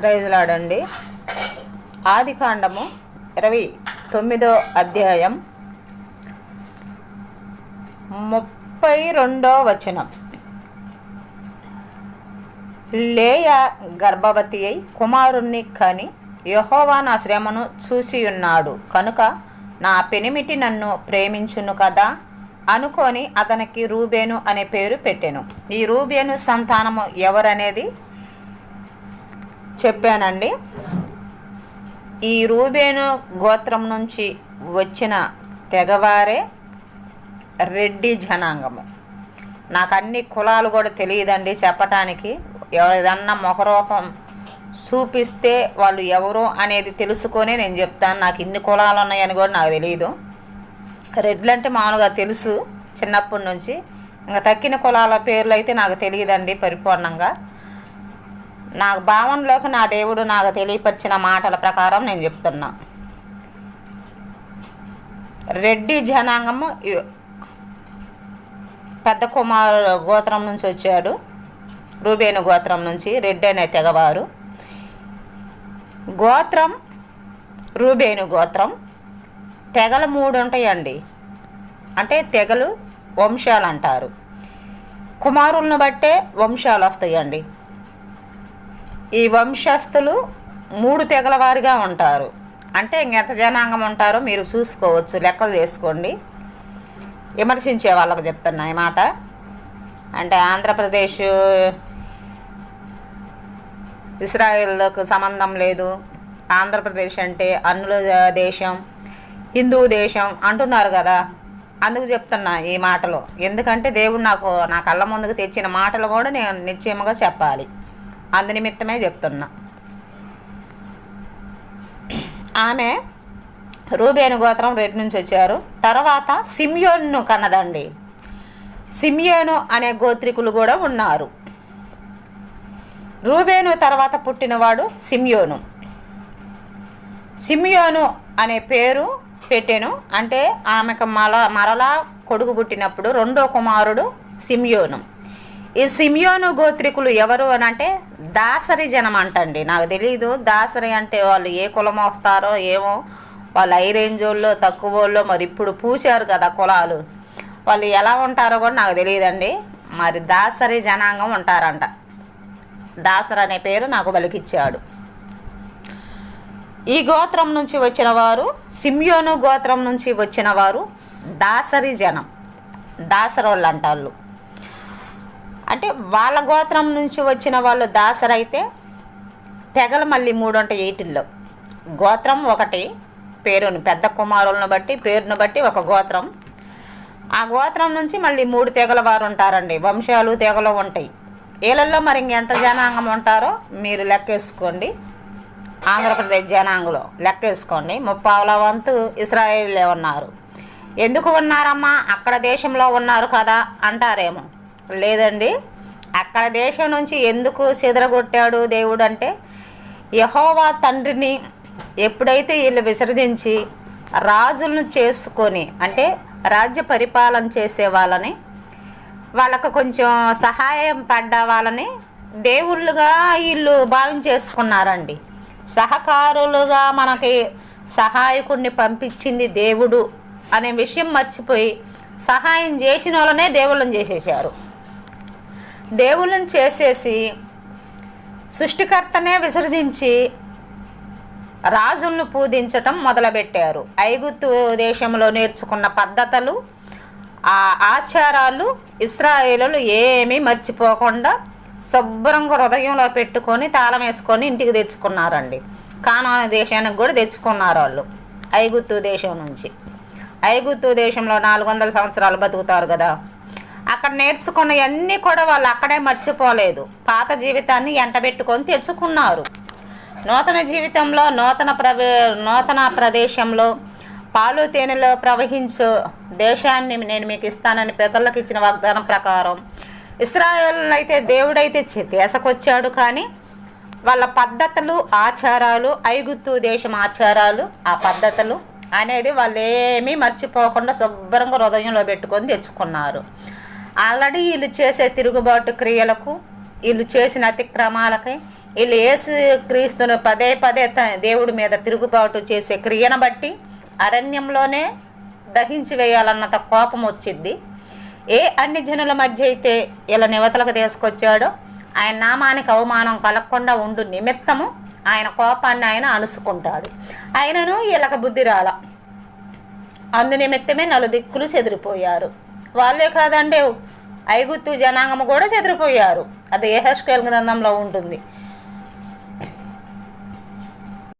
ప్రైజ్లాడండి. ఆది కాండము ఇరవై తొమ్మిదో అధ్యాయం ముప్పై రెండో వచనం. లేయ గర్భవతి అయి కుమారుణ్ణి కని యహోవా నా శ్రమను చూసి ఉన్నాడు కనుక నా పెనిమిటి నన్ను ప్రేమించును కదా? అనుకొని అతనికి రూబేను అనే పేరు పెట్టాను. ఈ రూబేను సంతానము ఎవరనేది చెప్పానండి. ఈ రూబేను గోత్రం నుంచి వచ్చిన తెగవారే రెడ్డి జనాంగము. నాకు అన్ని కులాలు కూడా తెలియదండి చెప్పటానికి. ఏదన్నా ముఖరూపం చూపిస్తే వాళ్ళు ఎవరు అనేది తెలుసుకొని నేను చెప్తాను. నాకు ఇన్ని కులాలు ఉన్నాయని కూడా నాకు తెలియదు రెడ్లు అంటే మామూలుగా తెలుసు చిన్నప్పటి నుంచి. ఇంకా తక్కిన కులాల పేర్లు అయితే నాకు తెలియదండి పరిపూర్ణంగా. నాకు భావనలోకి నా దేవుడు నాకు తెలియపరిచిన మాటల ప్రకారం నేను చెప్తున్నా. రెడ్డి జనాంగము పెద్ద కుమార్ గోత్రం నుంచి వచ్చాడు. రూబేను గోత్రం నుంచి రెడ్డి అనే తెగవారు. గోత్రం రూబేను గోత్రం తెగలు మూడు ఉంటాయండి. అంటే తెగలు వంశాలు అంటారు. కుమారులను బట్టే వంశాలు వస్తాయండి. ఈ వంశస్థులు మూడు తెగల వారిగా ఉంటారు. అంటే ఇంకెంత జనాంగం ఉంటారో మీరు చూసుకోవచ్చు లెక్కలు చేసుకోండి విమర్శించే వాళ్ళకు చెప్తున్నా ఈ మాట. అంటే ఆంధ్రప్రదేశ్ ఇస్రాయిల్లోకి సంబంధం లేదు. ఆంధ్రప్రదేశ్ అంటే అన్నుల దేశం హిందూ దేశం అంటున్నారు కదా. అందుకు చెప్తున్నా ఈ మాటలు. ఎందుకంటే దేవుడు నాకు నా కళ్ళ ముందుకు తెచ్చిన మాటలు కూడా నేను నిశ్చయముగా చెప్పాలి. అందు నిమిత్తమే చెప్తున్నా. ఆమె రూబేను గోత్రం రెడ్ నుంచి వచ్చారు. తర్వాత సిమియోన్ను కన్నదండి. సిమియోను అనే గోత్రికులు కూడా ఉన్నారు. రూబేను తర్వాత పుట్టినవాడు సిమియోను. సిమియోను అనే పేరు పెట్టాను. అంటే ఆమెకు మల మరలా కొడుకు పుట్టినప్పుడు రెండో కుమారుడు సిమియోను. ఈ సిమియోను గోత్రికులు ఎవరు అని అంటే దాసరి జనం అంటండి. నాకు తెలియదు దాసరి అంటే వాళ్ళు ఏ కులం వస్తారో ఏమో వాళ్ళు ఐరేంజోళ్ళో వాళ్ళు తక్కువ వాళ్ళు మరి ఇప్పుడు పూసారు కదా కులాలు. వాళ్ళు ఎలా ఉంటారో కూడా నాకు తెలియదండి మరి దాసరి జనాంగం ఉంటారంట. దాసర్ అనే పేరు నాకు బలికిచ్చాడు ఈ గోత్రం నుంచి వచ్చిన వారు సిమ్యోను గోత్రం నుంచి వచ్చిన వారు దాసరి జనం. దాసరోళ్ళు అంటాళ్ళు. అంటే వాళ్ళ గోత్రం నుంచి వచ్చిన వాళ్ళు దాసరైతే తెగలు మళ్ళీ మూడు ఉంటాయి ఎయిటిల్లో గోత్రం ఒకటి పేరుని పెద్ద కుమారులను బట్టి పేరును బట్టి ఒక గోత్రం. ఆ గోత్రం నుంచి మళ్ళీ మూడు తెగల వారు ఉంటారండి. వంశాలు తెగలు ఉంటాయి. వీళ్ళల్లో మరి ఇంకెంత జనాంగం ఉంటారో మీరు లెక్కేసుకోండి. ఆంధ్రప్రదేశ్ జనాంగంలో లెక్కేసుకోండి. ముప్పావుల వంతు ఇస్రాయేలే ఉన్నారు. ఎందుకు ఉన్నారమ్మా? అక్కడ దేశంలో ఉన్నారు కదా అంటారేమో. లేదండి. అక్కడ దేశం నుంచి ఎందుకు చెదరగొట్టాడు దేవుడు అంటే యహోవా తండ్రిని ఎప్పుడైతే వీళ్ళు విసర్జించి రాజులను చేసుకొని అంటే రాజ్య పరిపాలన చేసే వాళ్ళని వాళ్ళకు కొంచెం సహాయం పడ్డ వాళ్ళని దేవుళ్ళుగా వీళ్ళు భావించేసుకున్నారండి సహకారులుగా మనకి సహాయకుడిని పంపించింది దేవుడు అనే విషయం మర్చిపోయి సహాయం చేసిన వాళ్ళనే దేవుళ్ళని చేసేసారు దేవుళ్ళని చేసేసి సృష్టికర్తనే విసర్జించి రాజులను పూజించటం మొదలుపెట్టారు. ఐగుప్తు దేశంలో నేర్చుకున్న పద్ధతులు ఆ ఆచారాలు ఇస్రాయేలు ఏమీ మర్చిపోకుండా శుభ్రంగా హృదయంలో పెట్టుకొని తాళం వేసుకొని ఇంటికి తెచ్చుకున్నారండి. కానాన దేశానికి కూడా తెచ్చుకున్నారు వాళ్ళు ఐగుత్తు దేశం నుంచి. ఐగుత్తు దేశంలో నాలుగు వందల సంవత్సరాలు బతుకుతారు కదా. అక్కడ నేర్చుకున్నవన్నీ కూడా వాళ్ళు అక్కడే మర్చిపోలేదు. పాత జీవితాన్ని ఎంటబెట్టుకొని తెచ్చుకున్నారు. నూతన జీవితంలో నూతన ప్రవే నూతన ప్రదేశంలో పాలు తేనెలో ప్రవహించు దేశాన్ని నేను మీకు ఇస్తానని పెద్దలకు ఇచ్చిన వాగ్దానం ప్రకారం ఇస్రాయల్ అయితే దేవుడైతే చె- దేశకొచ్చాడు కానీ వాళ్ళ పద్ధతులు ఆచారాలు ఐగుత్తు దేశం ఆచారాలు ఆ పద్ధతులు అనేది వాళ్ళు ఏమీ మర్చిపోకుండా శుభ్రంగా హృదయంలో పెట్టుకొని తెచ్చుకున్నారు. ఆల్రెడీ వీళ్ళు చేసే తిరుగుబాటు క్రియలకు వీళ్ళు చేసిన అతిక్రమాలకి వీళ్ళు యేసు క్రీస్తును పదే పదే త- దేవుడి మీద తిరుగుబాటు చేసే క్రియను బట్టి అరణ్యంలోనే దహించి వేయాలన్నంత కోపం వచ్చింది ఏ అన్ని జనుల మధ్య అయితే ఇలా నివతలకు తీసుకొచ్చాడో ఆయన నామానికి అవమానం కలగకుండా ఉండు నిమిత్తము ఆయన కోపాన్ని ఆయన అనుసుకుంటాడు ఆయనను వీళ్ళకి బుద్ధి రాల. అందు నిమిత్తమే నలుదిక్కులు చెదిరిపోయారు. వాళ్ళే కాదండి ఐగుత్తు జనాంగము కూడా చెదిరిపోయారు. అది ఏహెస్కేల్ గ్రంథంలో ఉంటుంది.